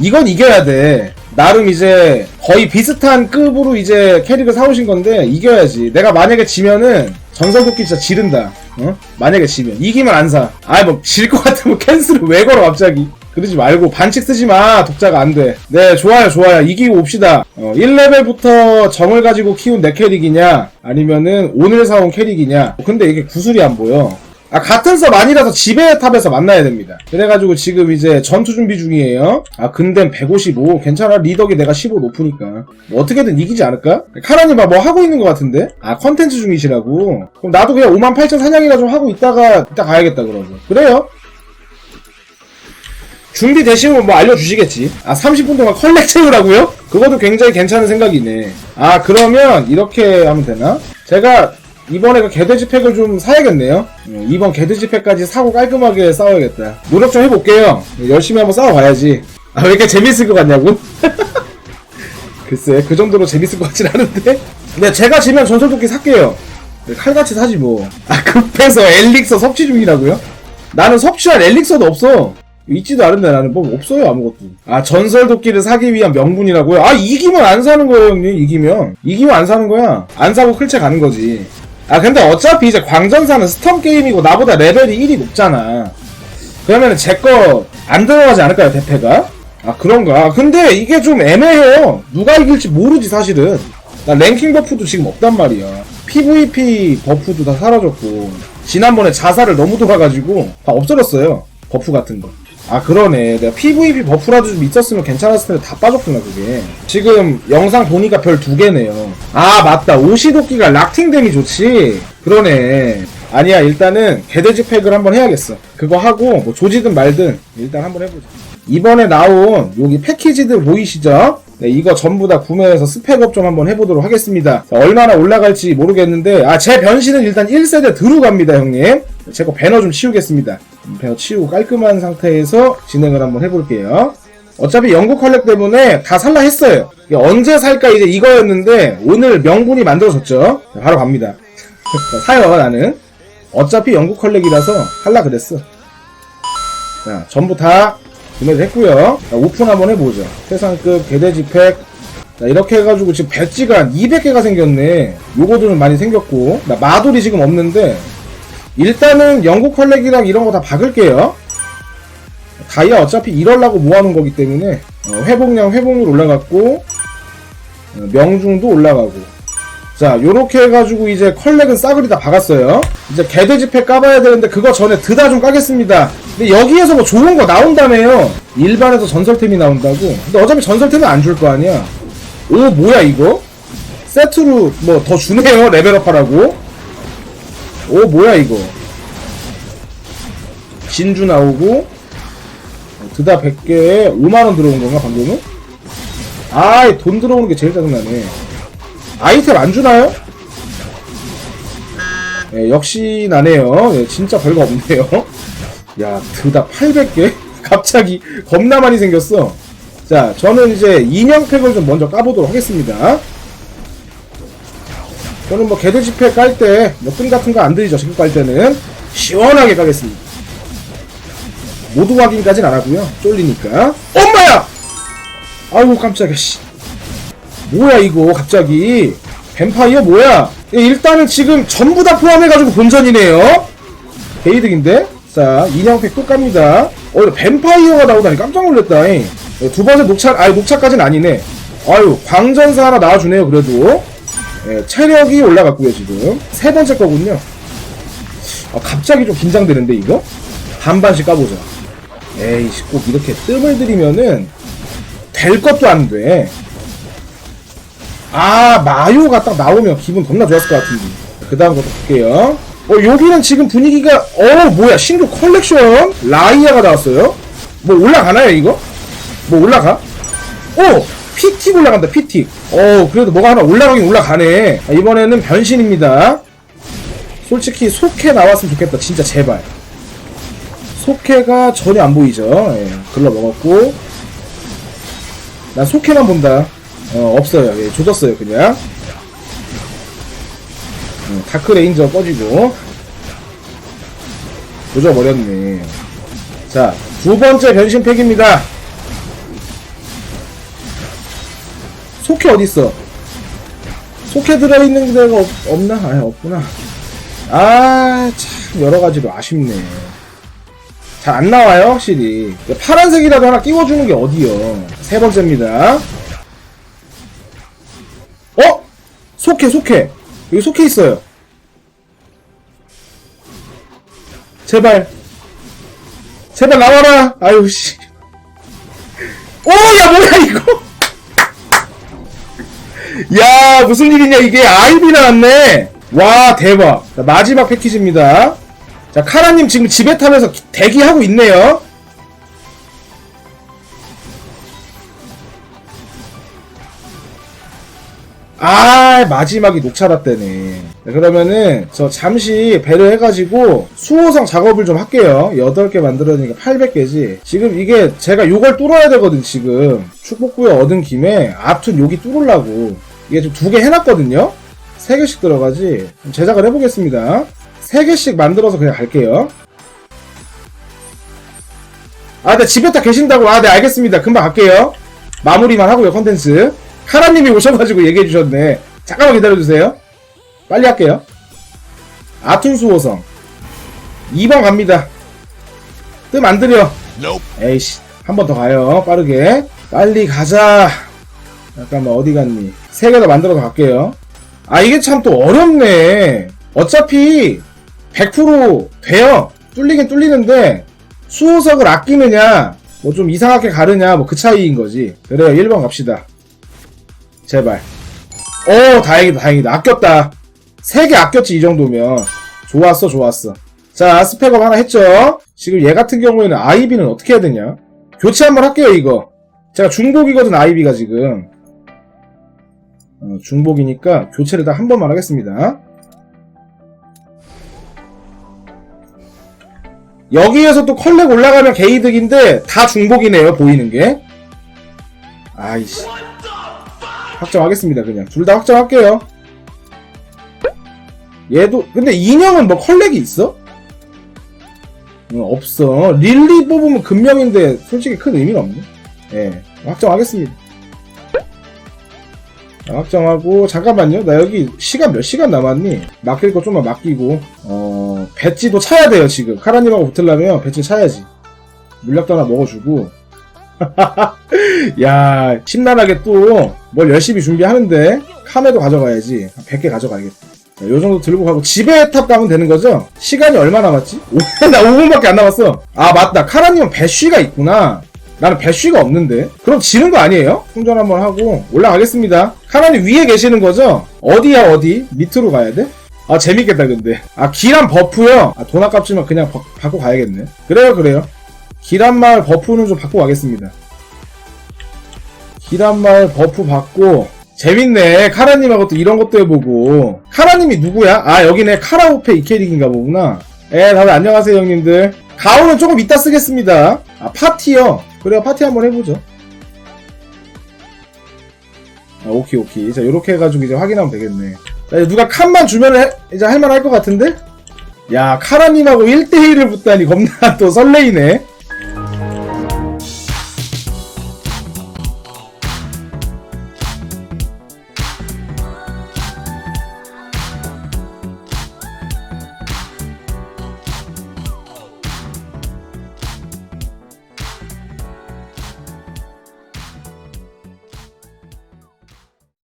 이건 이겨야 돼. 나름 이제 거의 비슷한 급으로 이제 캐릭을 사오신 건데 이겨야지. 내가 만약에 지면은 전설도끼 진짜 지른다. 어? 만약에 지면 이기면 안 사. 아이 뭐질 것 같으면 캔슬을 왜 걸어 갑자기? 그러지 말고 반칙 쓰지 마. 독자가 안 돼. 네 좋아요 좋아요. 이기고 옵시다. 어, 1레벨부터 정을 가지고 키운 내 캐릭이냐 아니면은 오늘 사온 캐릭이냐. 근데 이게 구슬이 안 보여. 아, 같은 섭 아니라서 지배의 탑에서 만나야 됩니다. 그래가지고 지금 이제 전투 준비 중이에요. 아, 근데 155. 괜찮아. 리더기 내가 15 높으니까. 뭐 어떻게든 이기지 않을까? 카라님 뭐 하고 있는 것 같은데? 아, 컨텐츠 중이시라고? 그럼 나도 그냥 58,000 사냥이나 좀 하고 있다가, 이따 가야겠다, 그러면. 그래요? 준비되시면 뭐 알려주시겠지. 아, 30분 동안 컬렉 채우라고요? 그것도 굉장히 괜찮은 생각이네. 아, 그러면 이렇게 하면 되나? 제가 이번에 그 개돼지 팩을 좀 사야겠네요. 어, 이번 개돼지 팩까지 사고 깔끔하게 싸워야겠다. 노력 좀 해볼게요. 열심히 한번 싸워봐야지. 아, 왜 이렇게 재밌을 것 같냐고? 글쎄, 그 정도로 재밌을 것 같진 않은데? 근데 제가 지면 전설도끼 살게요. 네, 칼같이 사지 뭐. 아, 급해서 엘릭서 섭취 중이라고요? 나는 섭취할 엘릭서도 없어. 있지도 않은데 나는 뭐 없어요 아무것도. 아 전설 도끼를 사기 위한 명분이라고요? 아 이기면 안 사는 거예요 형님 이기면 이기면 안 사는 거야. 안 사고 클체 가는 거지. 아 근데 어차피 이제 광전사는 스톰 게임이고 나보다 레벨이 1이 높잖아. 그러면은 제거 안 들어가지 않을까요 대패가? 아 그런가? 근데 이게 좀 애매해요. 누가 이길지 모르지 사실은. 나 랭킹 버프도 지금 없단 말이야. PVP 버프도 다 사라졌고 지난번에 자살을 너무 돌아가지고 다 없어졌어요. 버프 같은 거. 아 그러네 내가 PVP 버프라도 좀 있었으면 괜찮았을 텐데 다 빠졌구나 그게 지금 영상 보니까 별 두 개네요 아 맞다 오시도끼가 락팅 댐이 좋지 그러네 아니야 일단은 개돼지 팩을 한번 해야겠어 그거 하고 뭐 조지든 말든 일단 한번 해보자 이번에 나온 여기 패키지들 보이시죠? 네, 이거 전부 다 구매해서 스펙업 좀 한번 해보도록 하겠습니다. 자, 얼마나 올라갈지 모르겠는데, 아, 제 변신은 일단 1세대 드루 갑니다, 형님. 제거 배너 좀 치우겠습니다. 음, 배너 치우고 깔끔한 상태에서 진행을 한번 해볼게요. 어차피 영국 컬렉 때문에 다 살라 했어요. 언제 살까 이제 이거였는데, 오늘 명분이 만들어졌죠? 자, 바로 갑니다. 자, 사요, 나는. 어차피 영국 컬렉이라서 할라 그랬어. 자, 전부 다 구매를 했고요. 자, 오픈 한번 해보죠. 세상급 개돼지 팩. 자, 이렇게 해가지고 지금 배지가 한 200개가 생겼네. 요거도 좀 많이 생겼고. 나 마돌이 지금 없는데, 일단은 영국 컬렉이랑 이런 거 다 박을게요. 다이아 어차피 이럴라고 모아놓은 거기 때문에, 어, 회복량 회복률 올라갔고, 어, 명중도 올라가고. 자, 요렇게 해가지고 이제 컬렉은 싸그리 다 박았어요. 이제 개돼지 팩 까봐야 되는데 그거 전에 드다 좀 까겠습니다. 근데 여기에서 뭐 좋은 거 나온다며요. 일반에서 전설템이 나온다고. 근데 어차피 전설템은 안 줄 거 아니야. 오, 뭐야 이거? 세트로 뭐 더 주네요. 레벨업 하라고. 오, 뭐야 이거? 진주 나오고 어, 드다 100개에 5만원 들어온 건가 방금은? 아이 돈 들어오는 게 제일 짜증나네. 아이템 안 주나요? 예, 역시 나네요. 예, 진짜 별거 없네요. 야, 드다 800개? 갑자기 겁나 많이 생겼어. 자, 저는 이제 인형팩을 좀 먼저 까보도록 하겠습니다. 저는 뭐 개돼지 팩깔 때, 뭐뜬 같은 거 안 들이죠. 지금 깔 때는. 시원하게 까겠습니다. 모두 확인까지는 안 하고요. 쫄리니까. 엄마야! 아이고, 깜짝이야, 씨. 뭐야 이거 갑자기 뱀파이어 뭐야 예, 일단은 지금 전부 다 포함해가지고 본전이네요 개이득인데 자 인형팩 또 깝니다 어 뱀파이어가 나오다니 깜짝 놀랐다 잉. 예, 두 번째 녹차 아니 녹차까지는 아니네 아유 광전사 하나 나와주네요 그래도 예, 체력이 올라갔고요 지금. 세 번째 거군요. 아, 갑자기 좀 긴장되는데 이거? 반반씩 까보자. 에이씨 꼭 이렇게 뜸을 들이면은 될 것도 안돼. 아 마요가 딱 나오면 기분 겁나 좋았을 것 같은데. 그 다음 것도 볼게요. 어 여기는 지금 분위기가 어 뭐야 신규 컬렉션? 라이아가 나왔어요? 뭐 올라가나요 이거? 뭐 올라가? 어 피틱 올라간다 피틱 어 그래도 뭐가 하나 올라가긴 올라가네 아, 이번에는 변신입니다 솔직히 속해 나왔으면 좋겠다 진짜 제발 속해가 전혀 안 보이죠 예, 글러 먹었고 난 속해만 본다 어, 없어요. 예, 조졌어요, 그냥. 음, 다크 레인저 꺼지고. 조져버렸네. 자, 두 번째 변신 팩입니다. 속해 어딨어? 속해 들어있는 데가 없, 없나? 아 없구나. 아, 참, 여러가지로 아쉽네. 잘 안 나와요, 확실히. 파란색이라도 하나 끼워주는 게 어디요. 세 번째입니다. 어? 속해, 속해. 여기 속해 있어요. 제발. 제발 나와라. 아유, 씨. 오, 야, 뭐야, 이거. 야, 무슨 일이냐, 이게. 아이비 나왔네. 와, 대박. 자, 마지막 패키지입니다. 자, 카라님 지금 집에 타면서 기- 대기하고 있네요. 아, 마지막이 녹차라떼네. 네, 그러면은, 저 잠시 배를 해가지고, 수호성 작업을 좀 할게요. 8개 만들어니까 800개지. 지금 이게, 제가 요걸 뚫어야 되거든, 지금. 축복구에 얻은 김에, 앞툰 여기 뚫으려고. 이게 좀두개 해놨거든요? 3개씩 들어가지. 좀 제작을 해보겠습니다. 3개씩 만들어서 그냥 갈게요. 아, 네, 집에 다 계신다고. 아, 네, 알겠습니다. 금방 갈게요. 마무리만 하고요, 컨텐츠. 카라님이 오셔가지고 얘기해주셨네. 잠깐만 기다려주세요. 빨리 할게요. 아툰수 호성. 2번 갑니다. 뜸 안 들여. 에이씨. 한 번 더 가요. 빠르게. 빨리 가자. 잠깐만, 어디 갔니? 세개더 만들어서 갈게요. 아, 이게 참 또 어렵네. 어차피 100% 돼요. 뚫리긴 뚫리는데, 수호석을 아끼느냐, 뭐 좀 이상하게 가르냐, 뭐 그 차이인 거지. 그래요, 1번 갑시다. 제발. 오, 다행이다, 다행이다. 아꼈다. 세 개 아꼈지, 이 정도면. 좋았어, 좋았어. 자, 스펙업 하나 했죠? 지금 얘 같은 경우에는 아이비는 어떻게 해야 되냐? 교체 한번 할게요, 이거. 제가 중복이거든, 아이비가 지금. 어, 중복이니까 교체를 다 한 번만 하겠습니다. 여기에서 또 컬렉 올라가면 게이득인데 다 중복이네요 보이는 게. 아이씨. 확정하겠습니다 그냥. 둘 다 확정할게요. 얘도 근데 인형은 뭐 컬렉이 있어? 어, 없어. 릴리 뽑으면 금명인데 솔직히 큰 의미가 없네. 예 확정하겠습니다. 자, 확정하고 잠깐만요. 나 여기 시간 몇 시간 남았니? 맡길 거 좀만 맡기고 어 배지도 차야 돼요 지금. 카라님하고 붙으려면 배지 차야지. 물약도 하나 먹어주고. 야 신나게 또 뭘 열심히 준비하는데 카메도 가져가야지. 한 100개 가져가야겠다. 자, 요 정도 들고 가고 집에 탑 가면 되는 거죠? 시간이 얼마 남았지? 오, 나 5분밖에 안 남았어. 아 맞다. 카라님은 배쉬가 있구나 나는 배쉬가 없는데. 그럼 지는 거 아니에요? 충전 한번 하고 올라가겠습니다. 카라님 위에 계시는 거죠? 어디야 어디? 밑으로 가야 돼? 아 재밌겠다 근데. 아 기란 버프요? 아, 돈 아깝지만 그냥 버- 받고 가야겠네. 그래요 그래요. 기란마을 버프는 좀 받고 가겠습니다. 기란마을 버프 받고. 재밌네. 카라님하고 또 이런 것도 해보고. 카라님이 누구야? 아 여기네. 카라오페 이캐릭인가 보구나. 예 다들 안녕하세요 형님들. 가오는 조금 이따 쓰겠습니다. 아 파티요 그래요 파티 한번 해보죠. 아, 오케이 오케이. 자 요렇게 해가지고 이제 확인하면 되겠네. 자, 이제 누가 칸만 주면 해, 이제 할만할 것 같은데? 야 카라님하고 1대1을 붙다니 겁나 또 설레이네